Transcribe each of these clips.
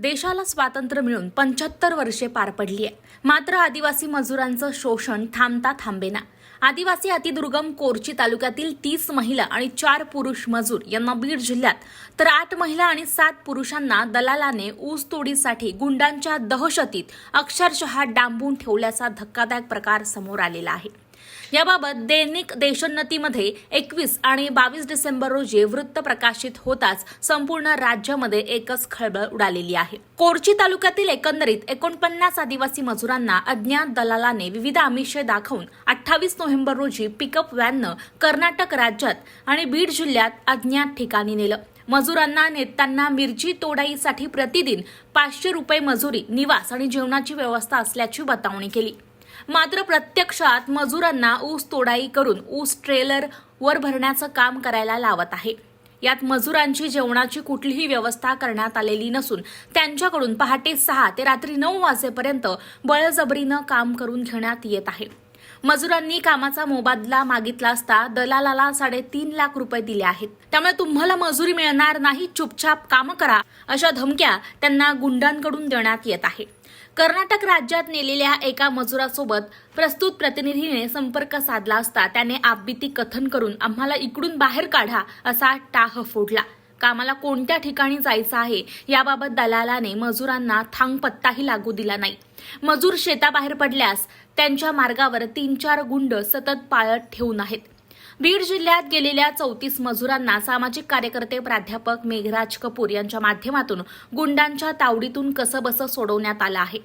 देशाला स्वातंत्र्य मिळून पंच्याहत्तर वर्षे पार पडली आहे. मात्र आदिवासी मजुरांचं शोषण थांबता थांबेना. आदिवासी अतिदुर्गम कोरची तालुक्यातील तीस महिला आणि चार पुरुष मजूर यांना बीड जिल्ह्यात तर आठ महिला आणि सात पुरुषांना दलालाने ऊस तोडीसाठी गुंडांच्या दहशतीत अक्षरशः डांबून ठेवल्याचा धक्कादायक प्रकार समोर आलेला आहे. याबाबत दैनिक देशोन्नतीमध्ये एकवीस आणि बावीस डिसेंबर रोजी वृत्त प्रकाशित होताच संपूर्ण राज्यामध्ये एकच खळबळ उडालेली आहे. कोरची तालुक्यातील एकंदरीत एकोणपन्नास आदिवासी मजुरांना अज्ञात दलालाने विविध आमिषे दाखवून अठ्ठावीस नोव्हेंबर रोजी पिकअप व्हॅननं कर्नाटक राज्यात आणि बीड जिल्ह्यात अज्ञात ठिकाणी नेलं. मजुरांना नेत्यांना मिरची तोडाईसाठी प्रतिदिन पाचशे रुपये मजुरी निवास आणि जेवणाची व्यवस्था असल्याची बतावणी केली. मात्र प्रत्यक्षात मजुरांना ऊस तोडाई करून ऊस ट्रेलर वर भरण्याचं काम करायला लावत आहे. यात मजुरांची जेवणाची कुठलीही व्यवस्था करण्यात आलेली नसून त्यांच्याकडून पहाटे सहा ते रात्री नऊ वाजेपर्यंत बळजबरीनं काम करून घेण्यात येत आहे. मजुरांनी कामाचा मोबदला मागितला असता दलालाला साडेतीन लाख रुपये दिले आहेत. त्यामुळे तुम्हाला मजुरी मिळणार नाही चुपचाप काम करा अशा धमक्या त्यांना गुंडांकडून देण्यात येत आहे. कर्नाटक राज्यात नेलेल्या एका मजुरासोबत प्रस्तुत प्रतिनिधीने संपर्क साधला असता त्याने आपबीती कथन करून आम्हाला इकडून बाहेर काढा असा टाह फोडला. कामाला कोणत्या ठिकाणी जायचं आहे याबाबत दलालाने मजुरांना थांगपत्ताही लागू दिला नाही. मजूर शेताबाहेर पडल्यास त्यांच्या मार्गावर तीन चार गुंड सतत पाळत ठेवून आहेत. बीड जिल्ह्यात गेलेल्या चौतीस मजुरांना सामाजिक कार्यकर्ते प्राध्यापक मेघराज कपूर यांच्या माध्यमातून गुंडांच्या तावडीतून कसंबसं सोडवण्यात आलं आहे.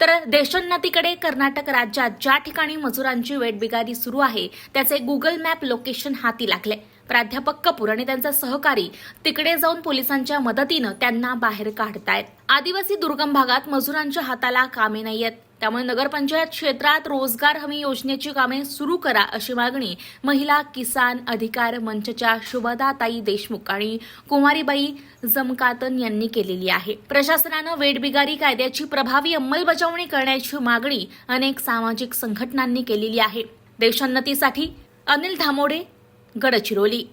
तर देशोन्नतीकडे कर्नाटक राज्यात ज्या ठिकाणी मजुरांची वेटबिगारी सुरू आहे त्याचे गुगल मॅप लोकेशन हाती लागले प्राध्यापक कपूर आणि त्यांचा सहकारी तिकडे जाऊन पोलिसांच्या मदतीनं त्यांना बाहेर काढतायत. आदिवासी दुर्गम भागात मजुरांच्या हाताला कामे नाहीयेत. त्यामुळे नगरपंचायत क्षेत्रात रोजगार हमी योजनेची कामे सुरू करा अशी मागणी महिला किसान अधिकार मंचच्या शुभदाताई देशमुख आणि कुमारीबाई जमकातन यांनी केलेली आहे. प्रशासनानं वेडबिगारी कायद्याची प्रभावी अंमलबजावणी करण्याची मागणी अनेक सामाजिक संघटनांनी केलेली आहे. देशोन्नतीसाठी अनिल धामोडे गडचिरोली